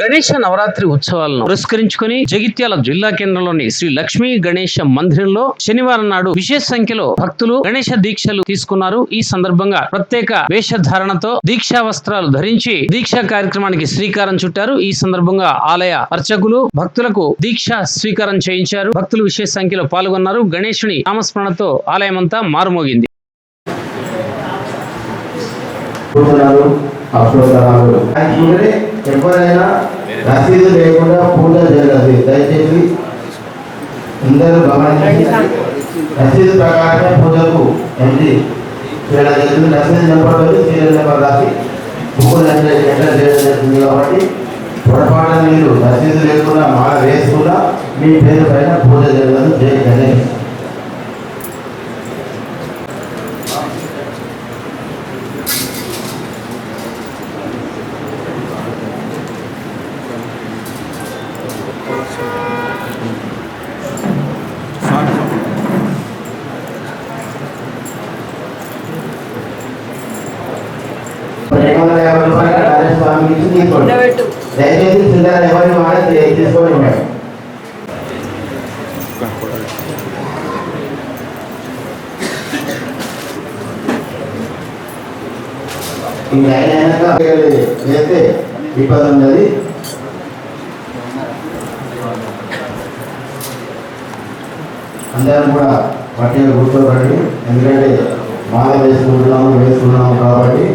గణేష నవరాత్రి ఉత్సవాలను పురస్కరించుకొని జగిత్యాల జిల్లా కేంద్రంలోని శ్రీ లక్ష్మీ గణేష మందిరంలో శనివారం నాడు విశేష సంఖ్యలో భక్తులు గణేష దీక్షలు తీసుకున్నారు. ఈ సందర్భంగా ప్రత్యేక వేషధారణతో దీక్షా వస్త్రాలు ధరించి దీక్షా కార్యక్రమానికి శ్రీకారం చుట్టారు. ఈ సందర్భంగా ఆలయ అర్చకులు భక్తులకు దీక్ష స్వీకారం చేయించారు. భక్తులు విశేష సంఖ్యలో పాల్గొన్నారు. గణేశుని నామస్మరణతో ఆలయమంతా మారుమోగింది. ఎవరైనా రసీదు లేకుండా పూజ జరగదు దయచేసి అందరూ గమనించి రసీదు ప్రకారమే పూజకు ఎండి చేయడం జరిగింది రసీదు నెంబర్ వచ్చి సీరియల్ నెంబర్ రాసి బుక్కులు ఎంటర్ చేయడం జరుగుతుంది కాబట్టి పొరపాటున మీరు రసీదు లేకుండా మాల వేసుకున్నా మీ పేరు పైన పూజ జరగదు. జై గణేష్ రెండు వందల యాభై రూపాయలు గణేష్ స్వామికి ఇచ్చి తీసుకోండి దయచేసి చిల్లర ఎవరిని వాడే ఈ లైన్ అయినాక చేస్తే ఇబ్బంది ఉన్నది. అందరం కూడా పట్టిగా కూర్చోబడి ఎందుకంటే మాల వేసుకుంటున్నాము వేసుకున్నాము కాబట్టి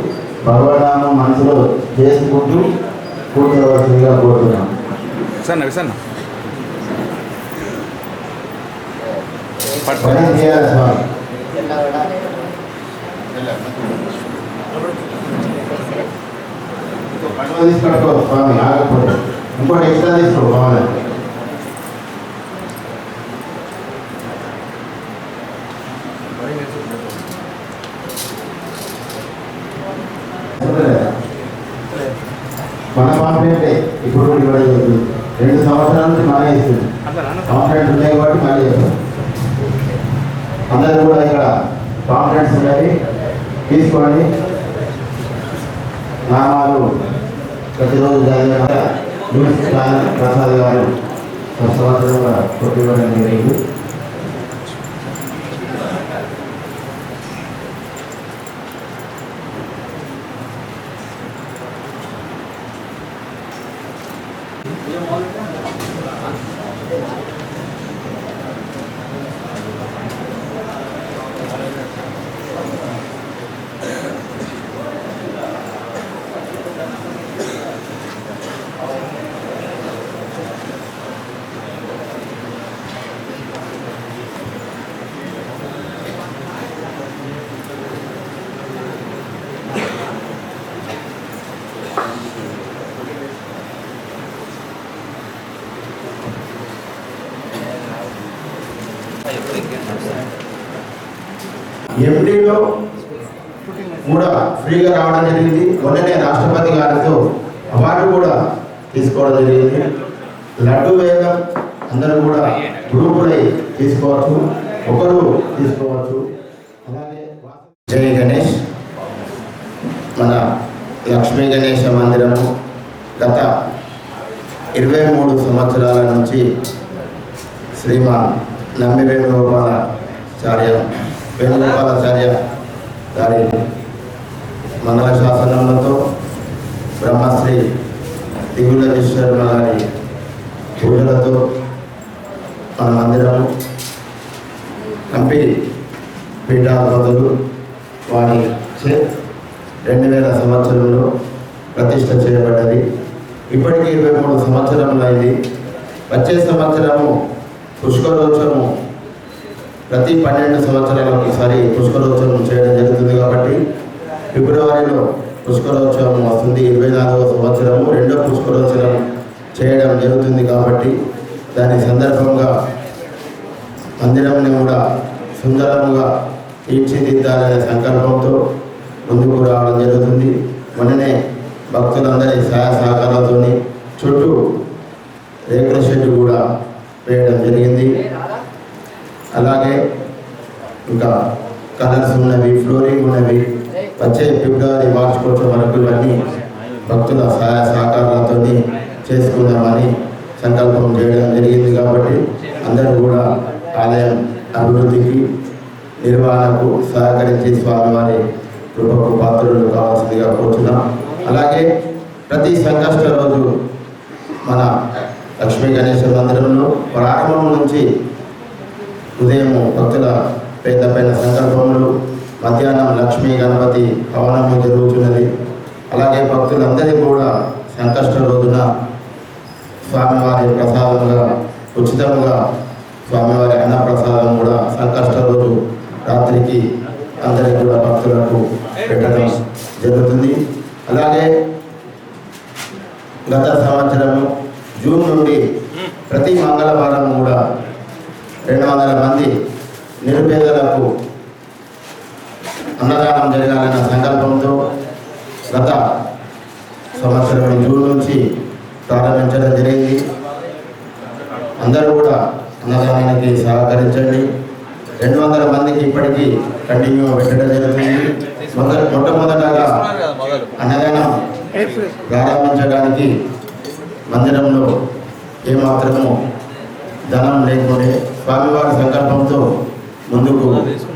భగవనామం మనసులో చేసుకుంటూ కూర్చోవలసిందిగా కోరుతున్నాం. పని చేయాలి స్వామి? ఆగకపోతే ఇంకోటి ఎక్స్ట్రా తీసుకో మన కాంప్లైంటే ఇప్పుడు ఇవ్వడం జరుగుతుంది రెండు సంవత్సరాల నుంచి మళ్ళీ ఇస్తుంది కాంప్లైంట్ ఉన్నాయి కాబట్టి మళ్ళీ చేస్తాం అందరూ కూడా ఇక్కడ కాంప్లైంట్స్ ఉన్నాయి తీసుకోండి. నామాలు ప్రతిరోజు ఛానల్ ప్రసాద్ గారు ఒక సంవత్సరం కూడా Yung all జరిగింది కూడా ఫ్రీగా రావడం జరిగింది. మొన్ననే రాష్ట్రపతి గారితో అవార్డు కూడా తీసుకోవడం జరిగింది. లడ్డు వేగం అందరూ కూడా గ్రూపులై తీసుకోవచ్చు ఒకరు తీసుకోవచ్చు. అలాగే గణేష్ మన లక్ష్మీ గణేష మందిరము గత ఇరవై మూడు సంవత్సరాల నుంచి శ్రీమాన్ నమ్మి వేణుగోపాలాచార్య వేణుగోపాలాచార్య గారి మండల శాసనములతో బ్రహ్మశ్రీ దిగుల విశ్వర్మ గారి పూజలతో మన మందిరాలు కంపెనీ పీఠాధిపతులు వారి చే రెండు వేల సంవత్సరంలో ప్రతిష్ట చేయబడ్డది. ఇప్పటికీ ఇరవై మూడు సంవత్సరంలో ఇది వచ్చే సంవత్సరము పుష్కరోత్సవము ప్రతి పన్నెండు సంవత్సరాలకు ఒకసారి పుష్కరోత్సవం చేయడం జరుగుతుంది కాబట్టి ఫిబ్రవరిలో పుష్కరోత్సవం వస్తుంది. ఇరవై నాలుగవ సంవత్సరము రెండో పుష్కరోత్సవం చేయడం జరుగుతుంది కాబట్టి దాని సందర్భంగా మందిరంని కూడా సుందరముగా తీర్చిదిద్దాలనే సంకల్పంతో ముందుకు రావడం జరుగుతుంది. మొన్ననే భక్తులందరి సహాయ సహకారాలతో చుట్టూ రేకుల షెడ్ కూడా వేయడం జరిగింది. అలాగే ఇంకా కలర్స్ ఉన్నవి ఫ్లోరింగ్ ఉన్నవి వచ్చే ఫిబ్రవరి మార్చి కోసం వరకు ఇవన్నీ భక్తుల సహాయ సహకారాలతో చేసుకుందామని సంకల్పం చేయడం జరిగింది కాబట్టి అందరూ కూడా ఆలయం అభివృద్ధికి నిర్వహణకు సహకరించి స్వామివారి కృపకు పాత్రలు కావాల్సిందిగా కోరుతున్నాం అలాగే ప్రతి సంకష్ట రోజు మన లక్ష్మీ గణేశ మందిరంలో ప్రారంభం నుంచి ఉదయం భక్తుల పేద పైన సంకల్పములు మధ్యాహ్నం లక్ష్మీ గణపతి హవనము జరుగుతున్నది అలాగే భక్తులందరికీ కూడా సంకష్ట రోజున స్వామివారి ప్రసాదంగా ఉచితంగా స్వామివారి అన్నప్రసాదం కూడా సంకష్ట రోజు రాత్రికి అందరికీ కూడా భక్తులకు పెట్టడం జరుగుతుంది. అలాగే గత సంవత్సరము జూన్ నుండి ప్రతి మంగళవారం కూడా రెండు వందల మంది నిరుపేదలకు అన్నదానం జరగాలన్న సంకల్పంతో గత సంవత్సరం జూన్ నుంచి ప్రారంభించడం జరిగింది. అందరూ కూడా అన్నదానానికి సహకరించండి. రెండు వందల మందికి ఇప్పటికీ కంటిన్యూ పెట్టడం జరుగుతుంది. మొదట మొట్టమొదటగా అన్నదానం ప్రారంభించడానికి మందిరంలో ఏమాత్రము ధనం లేకుండే స్వామివారి సంకల్పంతో ముందుకు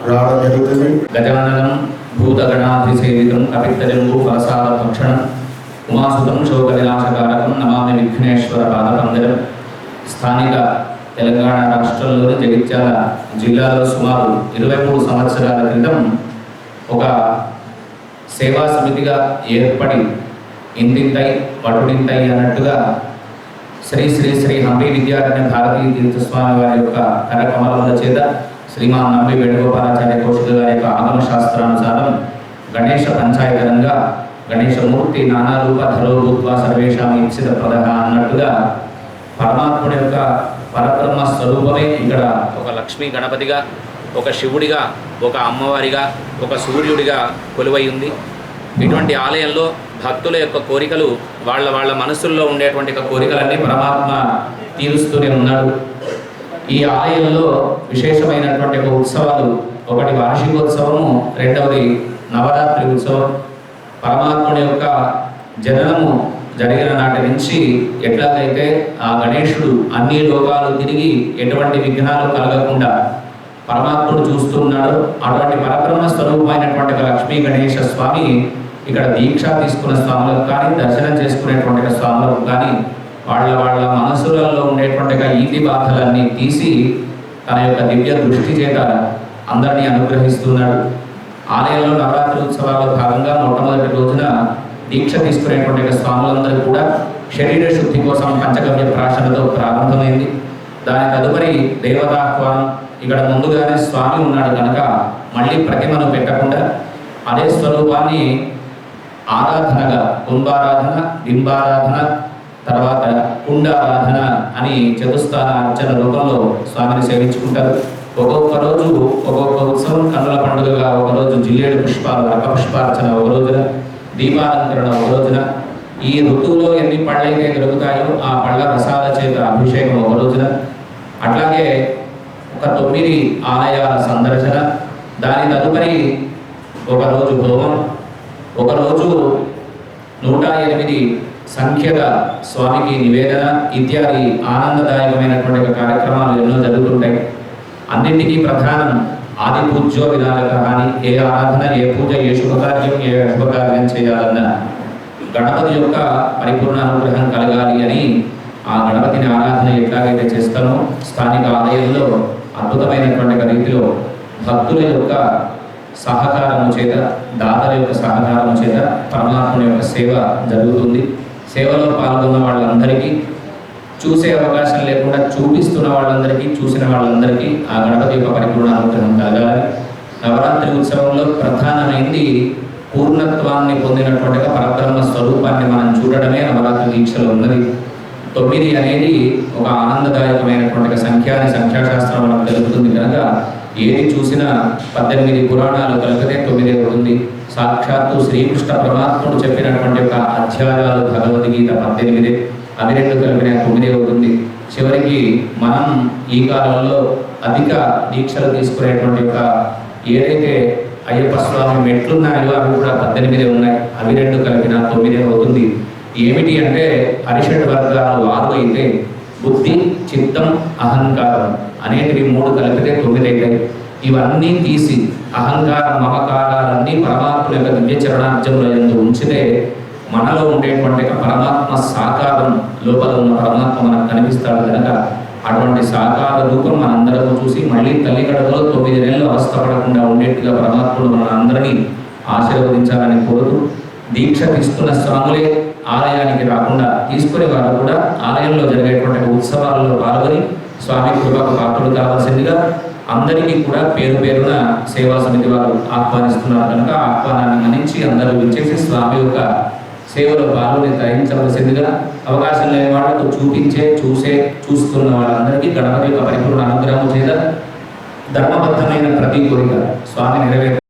రావడం జరుగుతుంది. గజాననం భూతగణాధిసేవితం కపిత్తజంబు ఫలసాల భక్షణం ఉమాసుతం శోకవినాశకారకం నమామి విఘ్నేశ్వర పాదమందిరం స్థానిక తెలంగాణ రాష్ట్రంలోని జగిత్యాల జిల్లాలో సుమారు ఇరవై మూడు సంవత్సరాల క్రితం ఒక సేవా సమితిగా ఏర్పడి ఇంతింతై పటుడింతై అన్నట్టుగా శ్రీ శ్రీ శ్రీ హంపి విద్యారణ్య భారతీయ తీర్థస్వామి వారి యొక్క కరకమలముల చేత శ్రీమాన్ హంపి వేణుగోపాలాచార్య కౌశిక గారి యొక్క ఆగమ శాస్త్రానుసారం గణేష పంచాయతనంగా గణేశమూర్తి నానా రూప ధరో సర్వేషాం ఇప్సిత ప్రదహ అన్నట్టుగా పరమాత్ముడి యొక్క పరబ్రహ్మ స్వరూపమే ఇక్కడ ఒక లక్ష్మీ గణపతిగా ఒక శివుడిగా ఒక అమ్మవారిగా ఒక సూర్యుడిగా కొలువై ఉంది. ఇటువంటి ఆలయంలో భక్తుల యొక్క కోరికలు వాళ్ళ వాళ్ళ మనసుల్లో ఉండేటువంటి కోరికలన్నీ పరమాత్మ తీరుస్తూనే ఉన్నాడు. ఈ ఆలయంలో విశేషమైనటువంటి ఒక ఉత్సవాలు ఒకటి వార్షికోత్సవము రెండవది నవరాత్రి ఉత్సవం. పరమాత్ముడి యొక్క జననము జరిగిన నాటి నుంచి ఎట్లాగైతే ఆ గణేశుడు అన్ని లోకాలు తిరిగి ఎటువంటి విఘ్నాలు కలగకుండా పరమాత్ముడు చూస్తున్నాడు అటువంటి పరబ్రహ్మ స్వరూపమైనటువంటి లక్ష్మీ గణేశ స్వామి ఇక్కడ దీక్ష తీసుకున్న స్వాములకు కానీ దర్శనం చేసుకునేటువంటి స్వాములకు కానీ వాళ్ళ వాళ్ళ మనసులలో ఉండేటువంటి ఈతి బాధలన్నీ తీసి తన యొక్క దివ్య దృష్టి చేత అందరినీ అనుగ్రహిస్తున్నాడు. ఆలయంలో నవరాత్రి ఉత్సవాల్లో భాగంగా మొట్టమొదటి రోజున దీక్ష తీసుకునేటువంటి స్వాములందరూ కూడా శరీర శుద్ధి కోసం పంచగవ్య ప్రాశనతో ప్రారంభమైంది. దాని తదుపరి దేవతాహ్వానం ఇక్కడ ముందుగానే స్వామి ఉన్నాడు కనుక మళ్ళీ ప్రతిమను పెట్టకుండా అదే స్వరూపాన్ని ఆరాధనగా కుంభారాధన బింబారాధన తర్వాత కుండారాధన అని చతుస్థాన అర్చన రూపంలో స్వామిని సేవించుకుంటారు. ఒక్కొక్క రోజు ఒక్కొక్క ఉత్సవం కన్నుల పండుగగా ఒక రోజు జిల్లేడు పుష్పాలు రక పుష్పార్చన ఒక రోజున దీపాలంకరణ ఒక రోజున. ఈ ఋతువులో ఎన్ని పళ్ళైతే దొరుకుతాయో ఆ పళ్ళ రసాల చేత అభిషేకం ఒక రోజున. అట్లాగే ఒక తొమ్మిది ఆలయాల సందర్శన దాని తదుపరి ఒక రోజు హోమం ఒకరోజు నూట ఎనిమిది సంఖ్యల స్వామికి నివేదన ఇత్యాది ఆనందదాయకమైనటువంటి కార్యక్రమాలు ఎన్నో జరుగుతుంటాయి. అన్నింటికీ ప్రధానం ఆది పూజ్యో విధానక అని ఏ ఆరాధన ఏ పూజ ఏ శుభకార్యం ఏ శుభకార్యం చేయాలన్న గణపతి యొక్క పరిపూర్ణ అనుగ్రహం కలగాలి అని ఆ గణపతిని ఆరాధన ఎట్లాగైతే చేస్తానో స్థానిక ఆలయంలో అద్భుతమైనటువంటి రీతిలో భక్తుల యొక్క సహకారం చేత దాతల యొక్క సహకారం చేత పరమాత్ముని యొక్క సేవ జరుగుతుంది. సేవలో పాల్గొన్న వాళ్ళందరికీ చూసే అవకాశం లేకుండా చూపిస్తున్న వాళ్ళందరికీ చూసిన వాళ్ళందరికీ ఆ గణపతి యొక్క పరిపూర్ణ అనుగ్రహం కలగాలి. నవరాత్రి ఉత్సవంలో ప్రధానమైంది పూర్ణత్వాన్ని పొందినటువంటి పరబ్రహ్మ స్వరూపాన్ని మనం చూడడమే నవరాత్రి దీక్షలో ఉన్నది. తొమ్మిది అనేది ఒక ఆనందదాయకమైనటువంటి సంఖ్య అని సంఖ్యాశాస్త్రం మనకు తెలుపుతుంది కనుక ఏది చూసినా పద్దెనిమిది పురాణాలు కలిపితే తొమ్మిది అవుతుంది సాక్షాత్తు శ్రీకృష్ణ పరమాత్ముడు చెప్పినటువంటి యొక్క అధ్యాయాలు భగవద్గీత పద్దెనిమిది. అవి రెండు కలిపిన తొమ్మిది అవుతుంది చివరికి మనం ఈ కాలంలో అధిక దీక్షలు తీసుకునేటువంటి యొక్క ఏదైతే అయ్యప్ప స్వామి మెట్లున్నాయో అవి కూడా పద్దెనిమిది ఉన్నాయి. అవి రెండు కలిపిన తొమ్మిది అవుతుంది ఏమిటి అంటే అరిషడ్ వర్గాలు ఆరు అయితే బుద్ధి చిత్తం అహంకారం. అనేటివి మూడు కలిపితే తొమ్మిది అవుతాయి ఇవన్నీ తీసి అహంకార మమకారాలన్నీ పరమాత్మ యొక్క దివ్య చరణార్జంలో ఎందు ఉంచితే మనలో ఉండేటువంటి పరమాత్మ సాకారం లోపల ఉన్న పరమాత్మ మనకు కనిపిస్తాడు కనుక అటువంటి సాకార రూపం మనందరం చూసి మళ్ళీ తల్లి తొమ్మిది నెలలు అవస్థపడకుండా ఉండేట్టుగా పరమాత్ముడు మన అందరినీ ఆశీర్వదించాలని కోరుతూ దీక్ష తీసుకున్న స్వాములే ఆలయానికి రాకుండా తీసుకునే వారు కూడా ఆలయంలో జరిగేటువంటి ఉత్సవాలలో పాల్గొని స్వామి కృపకు పాత్రలు కావాల్సిందిగా అందరికీ కూడా పేరు పేరున సేవా సమితి వారు ఆహ్వానిస్తున్నారు. కనుక ఆహ్వానాన్ని మన్నించి అందరూ విచ్చేసి స్వామి యొక్క సేవలో పాల్గొని తరించవలసిందిగా అవకాశం లేని వాళ్ళకు చూపించే చూసే చూస్తున్న వాళ్ళందరికీ గణపతి యొక్క పరిపూర్ణ అనుగ్రహం చేత ధర్మబద్ధమైన ప్రతి కోరిక స్వామి నెరవేర్